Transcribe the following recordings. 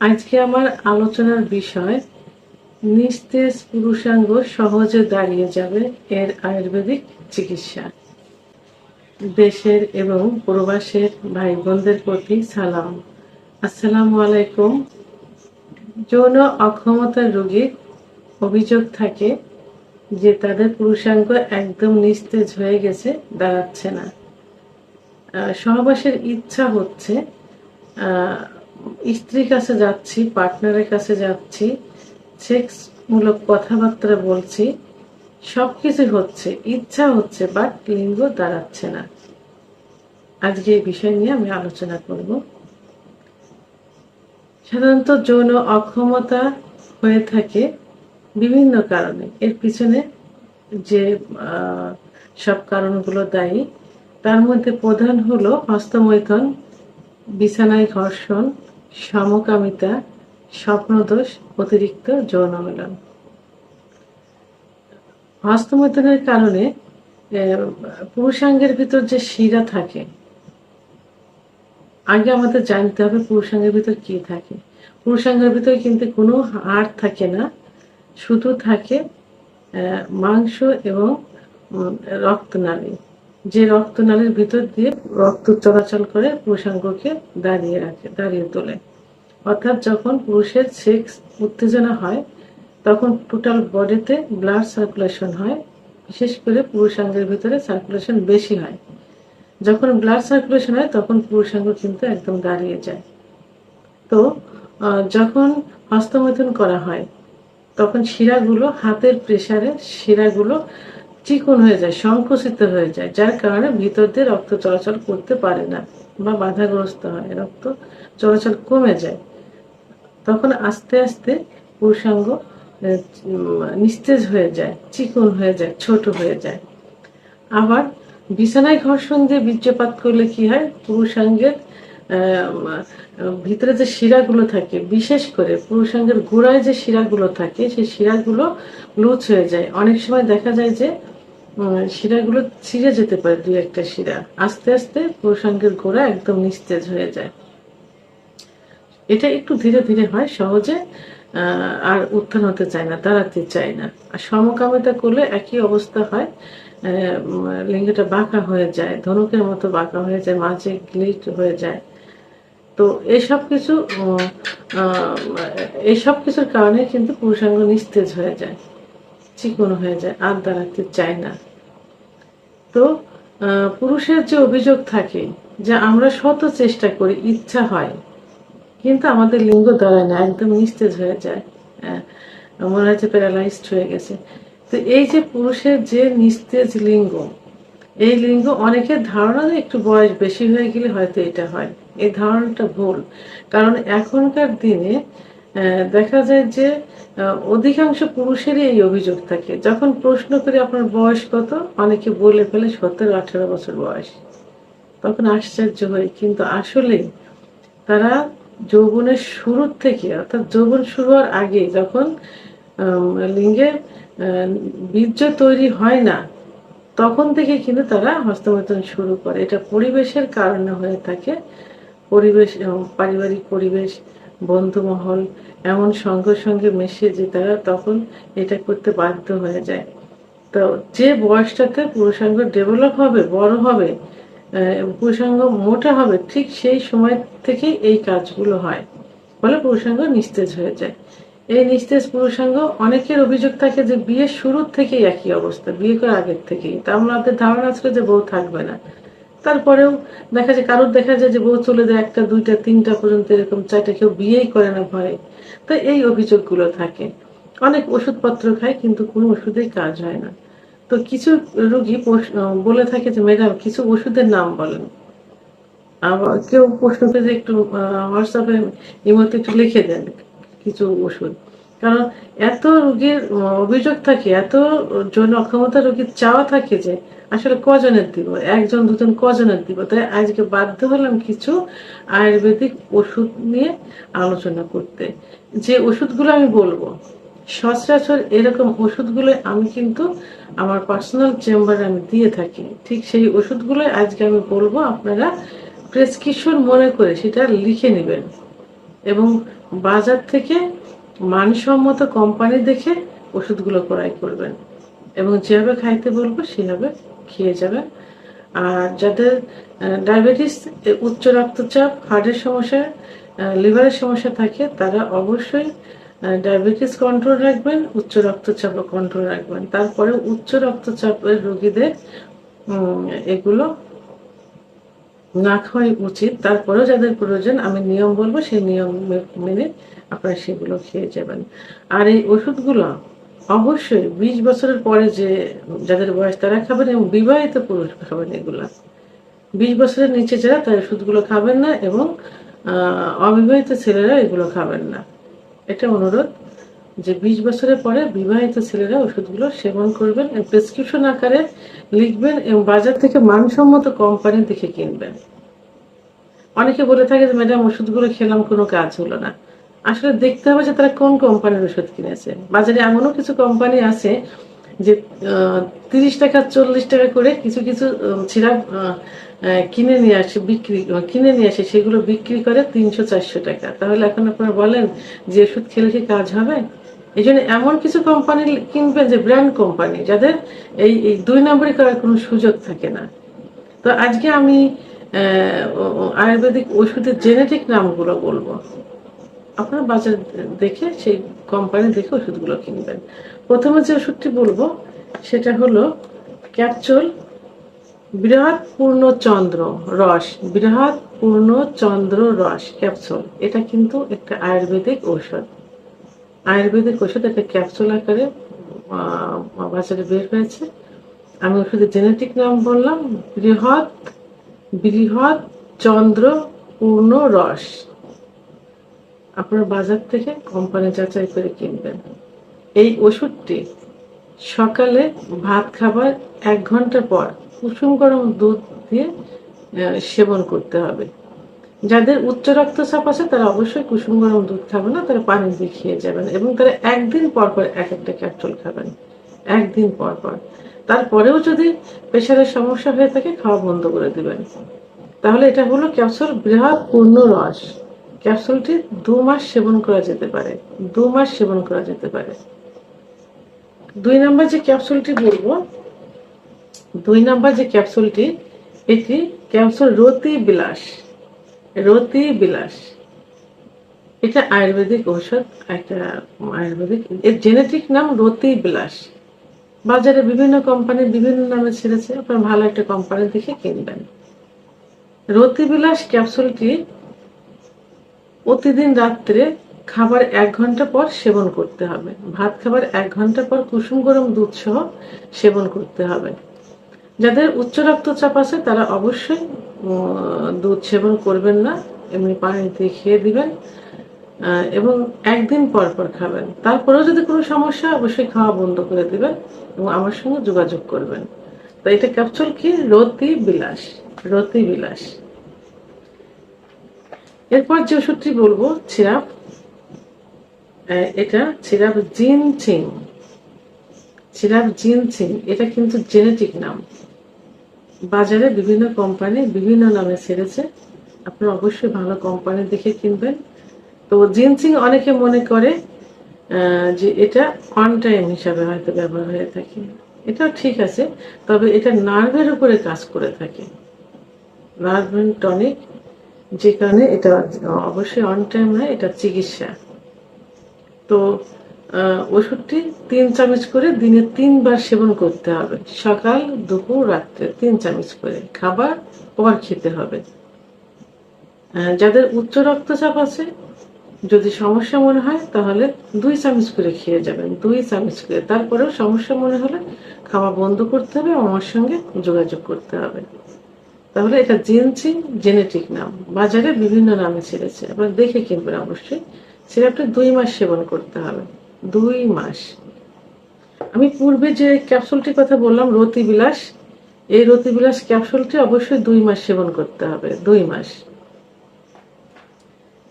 আজকে আমার আলোচনার বিষয়, নিস্তেজ পুরুষাঙ্গ সহজে দাঁড়িয়ে যাবে এর আয়ুর্বেদিক চিকিৎসা। দেশের এবং প্রবাসের ভাই বোনদের প্রতি সালাম। আসসালামু আলাইকুম। যৌন অক্ষমতার রোগীর অভিযোগ থাকে যে তাদের পুরুষাঙ্গ একদম নিস্তেজ হয়ে গেছে, দাঁড়াচ্ছে না। সহবাসের ইচ্ছা হচ্ছে স্ত্রীর কাছে যাচ্ছি পার্টনারের কাছে যাচ্ছি সেক্স মূলক কথাবার্তা বলছি সবকিছু হচ্ছে, ইচ্ছা হচ্ছে বাট লিঙ্গ দাঁড়াচ্ছে না। আজকে এই বিষয় নিয়ে আমি আলোচনা করব। সাধারণত যৌন অক্ষমতা হয়ে থাকে বিভিন্ন কারণে। এর পিছনে যে সব কারণগুলো দায়ী, তার মধ্যে প্রধান হলো হস্তমৈথন, বিছানায় ঘর্ষণ সমকামিতা, স্বপ্নদোষ, অতিরিক্ত যৌন মিলন হস্তমৈথনের কারণে পুরুষাঙ্গের ভিতর যে শিরা থাকে, আগে আমাদের জানতে হবে পুরুষাঙ্গের ভিতর কি থাকে। পুরুষাঙ্গের ভিতর কিন্তু কোনো হাড় থাকে না, শুধু থাকে মাংস এবং রক্তনালী। যে রক্তনালীর ভিতর দিয়ে রক্ত চলাচল করে পুরুষাঙ্গকে দাঁড়িয়ে রাখে, দাঁড়িয়ে তোলে। অর্থাৎ যখন পুরুষের সেক্স উত্তেজনা হয়, তখন টোটাল বডিতে ব্লাড সার্কুলেশন হয়, বিশেষ করে পুরুষাঙ্গের ভিতরে সার্কুলেশন বেশি হয়। যখন ব্লাড সার্কুলেশন হয়, তখন পুরুষাঙ্গ কিন্তু একদম দাঁড়িয়ে যায়। তো যখন হস্তমৈথুন করা হয়, তখন শিরাগুলো, হাতের প্রেসারে শিরাগুলো চিকন হয়ে যায়, সংকুচিত হয়ে যায়, যার কারণে ভিতর দিয়ে রক্ত চলাচল করতে পারে না বা বাধাগ্রস্ত হয়, রক্ত চলাচল কমে যায়। তখন আস্তে আস্তে পুরুষাঙ্গ নিস্তেজ হয়ে যায়, চিকন হয়ে যায়, ছোট হয়ে যায়। আবার বিছানায় ঘর্ষণ দিয়ে বীর্যপাত করলে কি হয়? পুরুষাঙ্গের ভিতরে যে শিরাগুলো থাকে, বিশেষ করে পুরুষাঙ্গের গোড়ায় যে শিরাগুলো থাকে, সেই শিরাগুলো লুজ হয়ে যায়। অনেক সময় দেখা যায় যে শিরাগুলো ছিঁড়ে যেতে পারে দুই একটা শিরা। আস্তে আস্তে পুরুষাঙ্গের গোড়া একদম নিস্তেজ হয়ে যায়। এটা একটু ধীরে ধীরে হয়, সহজে আর উত্থান হতে চায় না, দাঁড়াতে চায় না। আর সমকামিতা করলে একই অবস্থা হয় লিঙ্গটা বাঁকা হয়ে যায়, ধনুকের মতো বাঁকা হয়ে যায়, মাঝে গ্লিট হয়ে যায়। তো এইসব কিছু এইসব কিছুর কারণে কিন্তু পুরুষাঙ্গ নিস্তেজ হয়ে যায়, চিকন হয়ে যায়, আর দাঁড়াতে চায় না। তো পুরুষের যে অভিযোগ থাকে যে আমরা শত চেষ্টা করি ইচ্ছা হয় কিন্তু আমাদের লিঙ্গ দাঁড়ায় না একদম নিস্তেজ হয়ে যায় হ্যাঁ, মনে হচ্ছে প্যারালাইজড হয়ে গেছে। তো এই যে পুরুষের যে নিস্তেজ লিঙ্গ এই লিঙ্গ অনেকের ধারণা যে একটু বয়স বেশি হয়ে গেলে হয়তো এটা হয়। এই ধারণাটা ভুল কারণ এখনকার দিনে দেখা যায় যে অধিকাংশ পুরুষেরই এই অভিযোগ থাকে। যখন প্রশ্ন করি, আপনার বয়স কত? অনেকে বলে ফেলে সতেরো আঠারো বছর বয়স। তখন আশ্চর্য হয় কিন্তু আসলে তারা যৌবনের শুরুর থেকে, অর্থাৎ যৌবন শুরু হওয়ার আগে যখন লিঙ্গের বীর্য তৈরি হয় না, তখন থেকে কিন্তু তারা হস্তমৈথুন শুরু করে। এটা পরিবেশের কারণে হয়ে থাকে। পরিবেশ, পারিবারিক পরিবেশ বন্ধুমহল, এমন সঙ্গে সঙ্গে মিশে যে তারা তখন এটা করতে বাধ্য হয়ে যায়। তো যে বয়সটাতে পুরুষাঙ্গ ডেভেলপ হবে, বড় হবে পুরুষাঙ্গ মোটা হবে, ঠিক সেই সময় থেকেই এই কাজগুলো হয়। ফলে পুরুষাঙ্গ নিস্তেজ হয়ে যায়। এই নিস্তেজ পুরুষাঙ্গ অনেকের অভিযোগ থাকে যে বিয়ের শুরুর থেকেই একই অবস্থা, বিয়ে করার আগের থেকেই। তা আমাদের ধারণা ছিল যে বউ থাকবে না। তারপরেও দেখা যায়, কারোর দেখা যায় যে বউ চলে যায় একটা, দুইটা, তিনটা পর্যন্ত এরকম চারটা, কেউ বিয়েই করে না ভয়ে তো এই অভিযোগগুলো থাকে। অনেক ওষুধপত্র খায়, কিন্তু কোনো ওষুধেই কাজ হয় না। তো কিছু রোগী বলে থাকে যে, ম্যাডাম, কিছু ওষুধের নাম বলেন। আবার কেউ প্রশ্ন করে যে, একটু হোয়াটসঅ্যাপে ইমোতে একটু লিখে দেন কিছু ওষুধ। কারণ এত রুগীর অভিযোগ থাকে, এত যৌন অক্ষমতা রোগীর চাওয়া থাকে যে আসলে কজনের দিব, একজন, দুজন কজনের দিব। তাই আজকে বাধ্য হলাম কিছু আয়ুর্বেদিক ওষুধ নিয়ে আলোচনা করতে। যে ওষুধগুলো আমি বলব, সচরাচর এরকম ওষুধগুলো আমি কিন্তু আমার পার্সোনাল চেম্বারে আমি দিয়ে থাকি। ঠিক সেই ওষুধগুলো আজকে আমি বলব, আপনারা প্রেসক্রিপশন মনে করে সেটা লিখে নেবেন। এবং বাজার থেকে মানসম্মত কোম্পানি দেখে ওষুধগুলো ক্রয় করবেন। এবং যেভাবে খাইতে বলব, সেভাবে খেয়ে যাবেন। আর যাদের ডায়াবেটিস উচ্চ রক্তচাপ, হার্টের সমস্যা লিভারের সমস্যা থাকে, তারা অবশ্যই ডায়াবেটিস কন্ট্রোল রাখবেন, উচ্চ রক্তচাপও কন্ট্রোল রাখবেন। তারপরে উচ্চ রক্তচাপের রোগীদের এগুলো না খাওয়াই উচিত। তারপরেও যাদের প্রয়োজন, আমি নিয়ম বলব, সেই নিয়ম মেনে আপনারা সেগুলো খেয়ে যাবেন। আর এই ওষুধগুলো অবশ্যই বিশ বছরের পরে যে যাদের বয়স, তারা খাবেন এবং বিবাহিত পুরুষ খাবেন এগুলা। বিশ বছরের নিচে যারা, তারা ওষুধগুলো খাবেন না এবং অবিবাহিত ছেলেরা এগুলো খাবেন না। এটা অনুরোধ। যে বিশ বছরের পরে বিবাহিত ছেলেরা ওষুধগুলো সেবন করবেন প্রেসক্রিপশন আকারে লিখবেন এবং বাজার থেকে মানসম্মত কোম্পানি দেখে কিনবেন। অনেকে বলে থাকে যে, ম্যাডাম, ওষুধগুলো খেলাম, কোনো কাজ হলো না। আসলে দেখতে হবে যে তারা কোন কোম্পানির ওষুধ কিনেছে। বাজারে এমনও কিছু কোম্পানি আছে যে তিরিশ টাকা, চল্লিশ টাকা করে কিছু কিছু সিরাপ কিনে নিয়ে আসে, বিক্রি, কিনে নিয়ে আসে, সেগুলো বিক্রি করে তিনশো চারশো টাকা। তাহলে এখন আপনারা বলেন যে, ওষুধ খেলে কি কাজ হবে? এই জন্য এমন কিছু কোম্পানি কিনবেন যে ব্র্যান্ড কোম্পানি যাদের এই এই দুই নম্বরে করার কোনো সুযোগ থাকে না। তো আজকে আমি আয়ুর্বেদিক ওষুধের জেনেটিক নামগুলো বলব। আপনারা বাজার দেখে সেই কোম্পানি দেখে ওষুধগুলো কিনবেন। প্রথমে যে ওষুধটি বলব, সেটা হলো ক্যাপচুল বৃহৎ পূর্ণচন্দ্র রস বৃহৎ পূর্ণচন্দ্র রস ক্যাপসুল এটা কিন্তু একটা আয়ুর্বেদিক ঔষধ। আয়ুর্বেদিক ওষুধ একটা ক্যাপসুল আকারে বাজারে বের হয়েছে। আমি ওষুধের জেনেটিক নাম বললাম, বৃহৎ বৃহৎ, চন্দ্র, পূর্ণ, রস। আপনার বাজার থেকে কোম্পানি যাচাই করে কিনবেন। এই ওষুধটি সকালে ভাত খাবার এক ঘণ্টা পর কুসুম গরম দুধ দিয়ে সেবন করতে হবে। যাদের উচ্চ রক্তচাপ আছে, তারা অবশ্যই কুসুম গরম দুধ খাবেন না, তারা পানি দিয়ে খেয়ে যাবেন এবং তারা একদিন পর পর এক একটা ক্যাপসুল খাবেন। একদিন পর পর। তারপরেও যদি প্রেশারের সমস্যা হয়ে থাকে, খাওয়া বন্ধ করে দিবেন। তাহলে এটা হলো ক্যাপসুল বৃহৎ পূর্ণ রস। ক্যাপসুলটি দু মাস সেবন করা যেতে পারে। দু মাস সেবন করা যেতে পারে। দুই নাম্বার যে ক্যাপসুলটি বলব, দুই নাম্বার যে ক্যাপসুলটি এটি ক্যাপসুল রতি বিলাস রতি বিলাস। এটা আয়ুর্বেদিক ঔষধ, একটা আয়ুর্বেদিক। এর জেনেটিক নাম রতি বিলাস। বাজারে বিভিন্ন কোম্পানি বিভিন্ন নামে ছেড়েছে, আপনার ভালো একটা কোম্পানি দেখে কিনবেন। রতিবিলাস ক্যাপসুলটি প্রতিদিন রাত্রে খাবার এক ঘণ্টা পর সেবন করতে হবে। ভাত খাবার এক ঘণ্টা পর কুসুম গরম দুধ সহ সেবন করতে হবে। যাদের উচ্চ রক্তচাপ আছে তারা অবশ্যই দুধ সেবন করবেন না এমনি পানি দিয়ে খেয়ে দিবেন এবং একদিন পর পর খাবেন। তারপরেও যদি কোনো সমস্যা অবশ্যই খাওয়া বন্ধ করে দিবেন এবং আমার সঙ্গে যোগাযোগ করবেন। তো এটা ক্যাপসুল কি? রতি বিলাস রতি বিলাস এরপর যে ওষুধটি বলব আহ, এটা সিরাপ জিন চিং সিরাপ জিন চিং এটা কিন্তু জেনেটিক নাম। বাজারে বিভিন্ন কোম্পানি বিভিন্ন নামে ছেড়েছে। আপনারা অবশ্যই ভালো কোম্পানি দেখে কিনবেন। তো জিনসিং অনেকে মনে করে যে এটা অন টাইম হিসাবে হয়তো ব্যবহার হয়ে থাকে। এটাও ঠিক আছে, তবে এটা নার্ভের উপরে কাজ করে থাকে। নার্ভ টনিক যে কারণে এটা অবশ্যই অন টাইম নয়, এটা চিকিৎসা। তো ওষুধটি তিন চামচ করে দিনে তিনবার সেবন করতে হবে। সকাল, দুপুর, রাত্রে তিন চামচ করে খাবার পর খেতে হবে। যাদের উচ্চ রক্তচাপ আছে, যদি সমস্যা মনে হয়, তাহলে দুই চামচ করে খেয়ে যাবেন। দুই চামচ করে। তারপরেও সমস্যা মনে হলে খাওয়া বন্ধ করতে হবে আমার সঙ্গে যোগাযোগ করতে হবে। তাহলে এটা জিনসিং জেনেটিক নাম। বাজারে বিভিন্ন নামে ছেড়েছে। আপনারা দেখে কিনবেন অবশ্যই। সিরাপটা দুই মাস সেবন করতে হবে। দুই মাস। আমি পূর্বে যে ক্যাপসুলটির কথা বললাম রতি বিলাস এই রতি বিলাস ক্যাপসুলটি অবশ্যই দুই মাস সেবন করতে হবে, দুই মাস।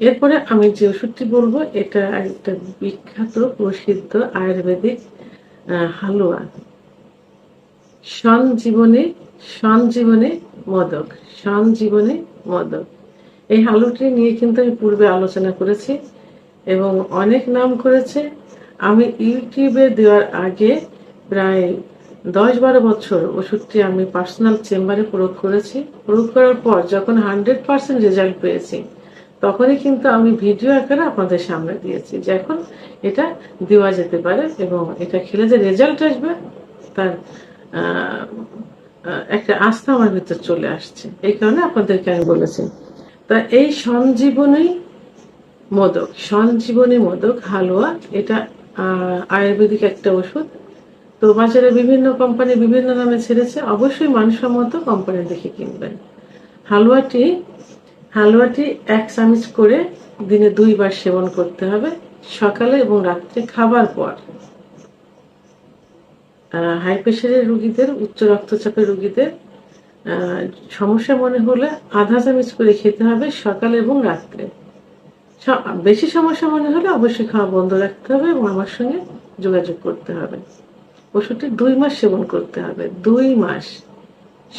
এরপরে আমি যে ওষুধটি বলব, এটা একটা বিখ্যাত প্রসিদ্ধ আয়ুর্বেদিক হালুয়া। সঞ্জীবনী সঞ্জীবনী মদক সঞ্জীবনী মদক। এই হালুটি নিয়ে কিন্তু আমি পূর্বে আলোচনা করেছি। এবং অনেক নাম করেছে। আমি ইউটিউবে দেওয়ার আগে প্রায় দশ বারো বছর ওষুধটি আমি পার্সোনাল চেম্বারে প্রয়োগ করেছি। প্রয়োগ করার পর যখন হান্ড্রেড পার্সেন্ট রেজাল্ট পেয়েছি, তখনই কিন্তু আমি ভিডিও আকারে আপনাদের সামনে দিয়েছি যে এখন এটা দেওয়া যেতে পারে এবং এটা খেলে যে রেজাল্ট আসবে, তার একটা আস্থা আমার ভিতর চলে আসছে। এই কারণে আপনাদেরকে আমি বলেছি। তা এই সঞ্জীবনী মোদক, সঞ্জীবনী মোদক, হালুয়া, এটা আয়ুর্বেদিক একটা ওষুধ। তো বাজারে বিভিন্ন কোম্পানি বিভিন্ন নামে ছেড়েছে, অবশ্যই মানসম্মত কোম্পানি দেখে কিনবেন। হালুয়াটি হালুয়াটি এক চামচ করে দিনে দুইবার সেবন করতে হবে, সকালে এবং রাত্রে খাবার পর। হাই প্রেশারের রুগীদের, উচ্চ রক্তচাপের রুগীদের সমস্যা মনে হলে আধা চামচ করে খেতে হবে সকালে এবং রাত্রে। বেশি সমস্যা মনে হলে অবশ্যই খাওয়া বন্ধ রাখতে হবে এবং আমার সঙ্গে যোগাযোগ করতে হবে। ওষুধটি দুই মাস সেবন করতে হবে। দুই মাস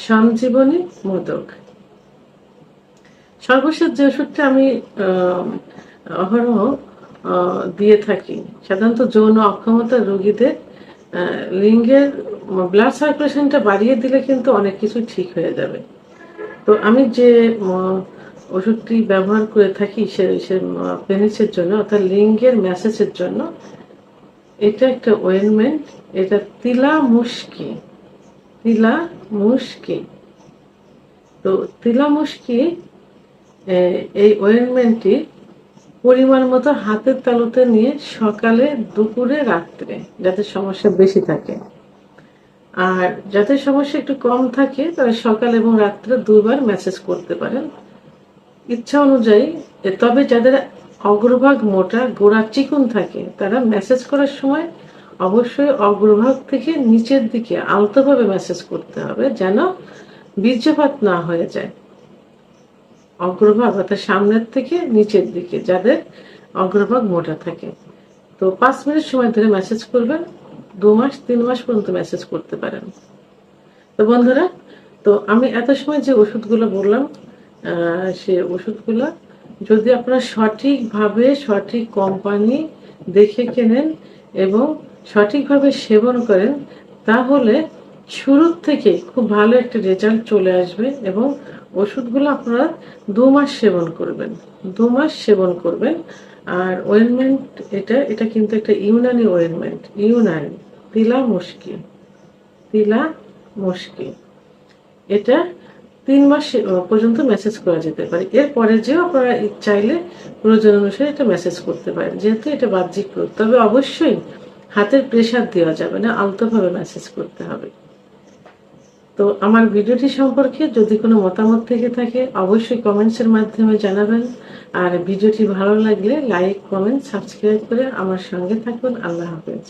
সঞ্জীবনী মোদক। সর্বশেষ যে ওষুধটা আমি অহরহ দিয়ে থাকি, সাধারণত যৌন অক্ষমতা রোগীদের লিঙ্গের ব্লাড সার্কুলেশনটা বাড়িয়ে দিলে কিন্তু অনেক কিছু ঠিক হয়ে যাবে। তো আমি যে ওষুধটি ব্যবহার করে থাকি সে পেনিসের জন্য, অর্থাৎ লিঙ্গের ম্যাসেজের জন্য, এটা একটা ওয়েনমেন্ট এটা তিলা মুশকি তিলা মুশকি তো তিলা মুশকি এই ওয়েনমেন্টটি পরিমাণ মতো হাতের তালুতে নিয়ে সকালে, দুপুরে, রাত্রে, যাতে সমস্যা বেশি থাকে। আর যাতে সমস্যা একটু কম থাকে তারা সকাল এবং রাত্রে দুবার মেসেজ করতে পারেন। ইচ্ছা অনুযায়ী তবে যাদের অগ্রভাগ মোটা, গোড়া চিকুন থাকে, তারা মেসেজ করার সময় অবশ্যই অগ্রভাগ থেকে নিচের দিকে আলতোভাবে মেসেজ করতে হবে যেন বীর্যপাত না হয়ে যায়। অগ্রভাগ অর্থাৎ সামনের থেকে নিচের দিকে যাদের অগ্রভাগ মোটা থাকে। তো পাঁচ মিনিট সময় ধরে মেসেজ করবেন, দু মাস, তিন মাস পর্যন্ত মেসেজ করতে পারেন। তো বন্ধুরা, তো আমি এত সময় যে ওষুধগুলো বললাম সে ওষুধগুলো। যদি আপনারা সঠিকভাবে, সঠিক কোম্পানি দেখে কেনেন এবং সঠিকভাবে সেবন করেন, তাহলে শুরুর থেকে খুব ভালো একটা রেজাল্ট চলে আসবে এবং ওষুধগুলো আপনারা দু মাস সেবন করবেন। দু মাস সেবন করবেন। আর ওয়েনমেন্ট এটা এটা কিন্তু একটা ইউনানি ওয়েনমেন্ট ইউনানি তিলা মুশকিল তিলা মুশকিল এটা তিন মাস পর্যন্ত মেসেজ করা যেতে পারে। এরপরে যেও আপনারা চাইলে প্রয়োজন অনুসারে এটা মেসেজ করতে পারেন। যেহেতু এটা বাহ্যিক রোগ, তবে অবশ্যই হাতের প্রেশার দেওয়া যাবে না, আলতোভাবে মেসেজ করতে হবে। তো আমার ভিডিওটি সম্পর্কে যদি কোনো মতামত থেকে থাকে, অবশ্যই কমেন্টসের মাধ্যমে জানাবেন। আর ভিডিওটি ভালো লাগলে লাইক কমেন্ট সাবস্ক্রাইব করে আমার সঙ্গে থাকুন। আল্লাহ হাফেজ।